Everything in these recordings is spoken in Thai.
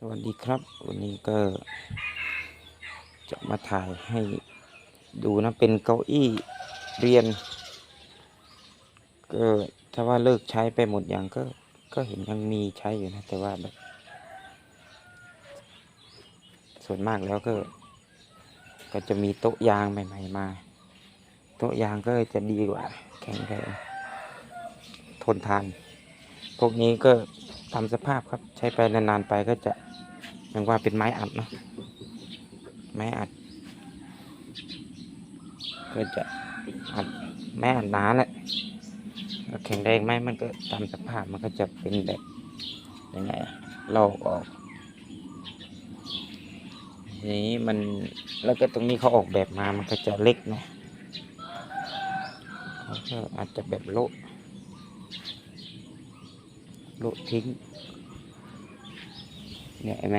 สวัสดีครับ วันนี้ก็จะมาถ่ายให้ดูนะเป็นเก้าอี้เรียน ก็ถ้าว่าเลิกใช้ไปหมดอย่างก็ก็เห็นยังมีใช้อยู่นะ แต่ว่าแบบส่วนมากแล้วก็ ก็จะมีโต๊ะยางใหม่ ๆ มา โต๊ะยางก็จะดีกว่า แข็งแรงทนทาน พวกนี้ก็ตามสภาพครับใช้ไปนานๆไปก็จะ ยังว่าเป็นไม้อัดเนอะไม้อัด ก็จะอัดไม้อัดหนาแหละแข็งแรงไหมมันก็ตามสภาพมันก็จะเป็นแบบยังไงอะลออกนี้มันแล้วก็ตรงนี้เขาออกแบบมามันก็จะเล็กเนาะเขาก็อาจจะแบบโละโละทิ้งเนี่ยเห็นไหม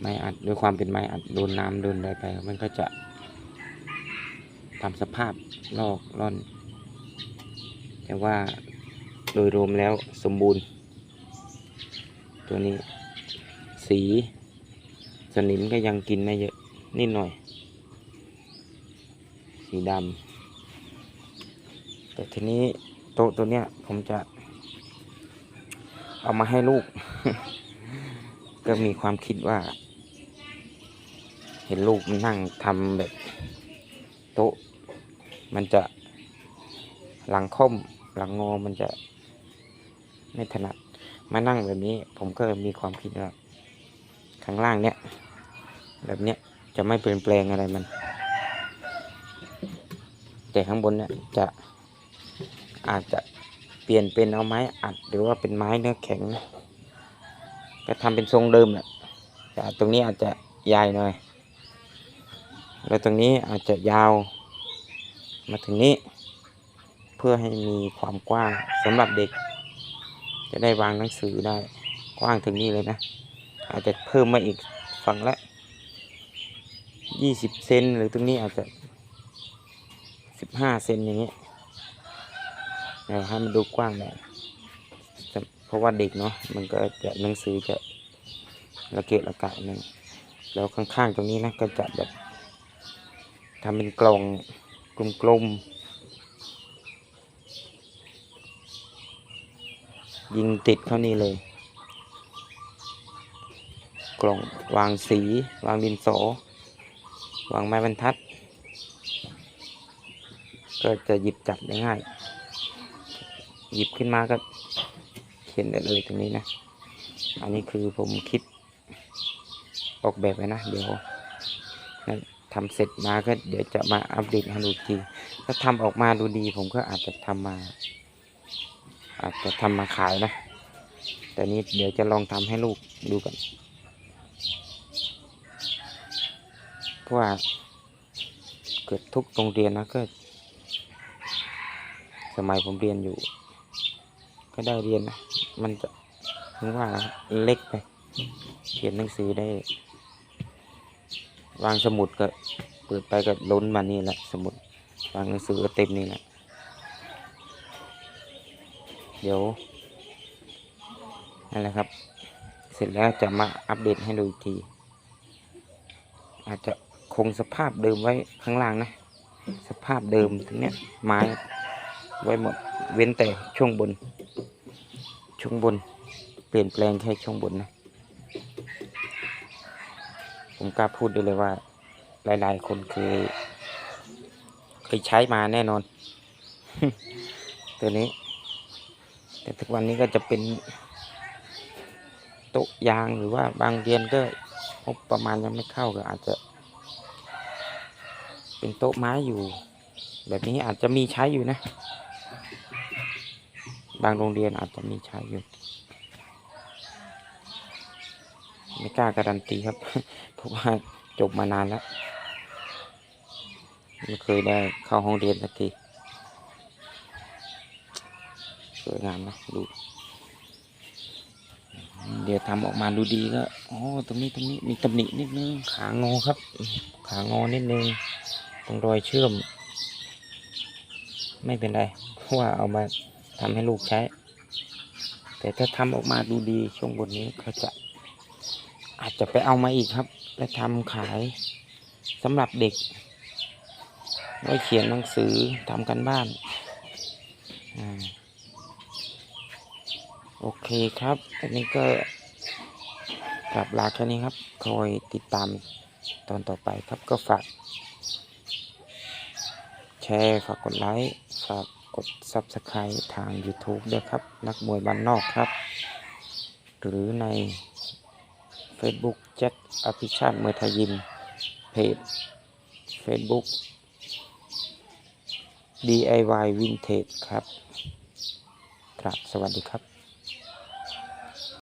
ไม้อัดด้วยความเป็นไม้อัดโดนน้ำโดนอะไรไป มันก็จะตามสภาพลอกร่อน แต่ว่าโดยรวมแล้วสมบูรณ์ ตัวนี้สีสนิมก็ยังกินไม่เยอะนิดหน่อย สีดำแต่ทีนี้โต๊ะตัวเนี้ยผมจะ เอามาให้ลูก ก็มีความคิดว่า เห็นลูกมันนั่งทำแบบโต๊ะ มันจะหลังค่อมหลังงอมันจะไม่ถนัดมานั่งแบบนี้ ผมก็มีความคิดว่าข้างล่างเนี้ยแบบเนี้ยจะไม่เปลี่ยนแปลงอะไรมัน แต่ข้างบนเนี่ยจะอาจจะเปลี่ยนเป็นเอาไม้อัดหรือว่าเป็นไม้เนื้อแข็งก็ทำเป็นทรงเดิมแหละแต่ตรงนี้อาจจะใหญ่หน่อย แล้วตรงนี้อาจจะยาวมาถึงนี้ เพื่อให้มีความกว้างสำหรับเด็ก จะได้วางหนังสือได้กว้างถึงนี้เลยนะ อาจจะเพิ่มมาอีกฝั่งละยี่สิบเซนหรือตรงนี้อาจจะสิบห้าเซนอย่างเงี้ยเดี๋ยวให้มันดูกว้างหน่อยเพราะว่าเด็กเนาะมันก็จะหนังสือจะระเกะระกะหนึ่งแล้วข้างๆตรงนี้นะก็จะแบบ ทำเป็นกล่องกลมๆ ยิงติดเข้านี่เลย กล่องวางสี วางดินสอวางไม้บรรทัด ก็จะหยิบจับได้ง่าย หยิบขึ้นมาก็เขียนได้เลยตรงนี้นะ อันนี้คือผมคิดออกแบบไว้นะ เดี๋ยวนะ ทำเสร็จมาก็เดี๋ยวจะมาอัปเดตให้ดูกทีถ้าทำออกมาดูดี ผมก็อาจจะทำมา อาจจะทำมาขายนะ แต่นี้เดี๋ยวจะลองทำให้ลูกดูกันเพราะว่าเกิดทุกโรงเรียนนะก็ สมัยผมเรียนอยู่ ก็ได้เรียนนะมันจะถึงว่าเล็กไปเขียนหนังสือได้ วางสมุดก็เปิดไปก็ล้นมานี่แหละ สมุดวางหนังสือก็เต็มนี่แหละ เดี๋ยวนั่นแหละครับ เสร็จแล้วจะมาอัปเดตให้ดูอีกที อาจจะคงสภาพเดิมไว้ข้างล่างนะ สภาพเดิมถึงเนี้ยไม้ไว้หมดเว้นแต่ช่วงบน ช่วงบน เปลี่ยนแปลงแค่ช่วงบนนะ ผมกล้าพูดได้เลยว่า หลาย ๆ คนเคยเคยใช้มาแน่นอน ตัวนี้ แต่ทุกวันนี้ก็จะเป็นโต๊ะยางหรือว่าบางเรียนก็งบประมาณยังไม่เข้าก็อาจจะ เป็นโต๊ะไม้อยู่ แบบนี้อาจจะมีใช้อยู่นะ บางโรงเรียนอาจจะมีใช้อยู่ ไม่กล้าการันตีครับ เพราะว่าจบมานานแล้ว ไม่เคยได้เข้าห้องเรียนสักทีสวยงามนะดู เดี๋ยวทำออกมาดูดีก็อ๋อตรงนี้ตรงนี้มีตำหนินิดนึง ขางอครับ ขางอนิดนึงตรงรอยเชื่อม ไม่เป็นไร เพราะว่าเอามาทำให้ลูกใช้ แต่ถ้าทำออกมาดูดีช่วงบนนี้เขาจะ อาจจะไปเอามาอีกครับ และทำขายสำหรับเด็ก ไว้เขียนหนังสือทำกันบ้านอโอเคครับ อันนี้ก็กลับลาแค่นี้ครับ คอยติดตามตอนต่อไปครับก็ฝาก แชร์ฝากกดไลค์ฝากกด Subscribe ทาง YouTube ด้วยครับ นักมวยบ้านนอกครับ หรือใน Facebook แจ็คอภิชาติเมอไทยยิม เพจ Facebook DIY Vintage ครับ ครับ สวัสดีครับ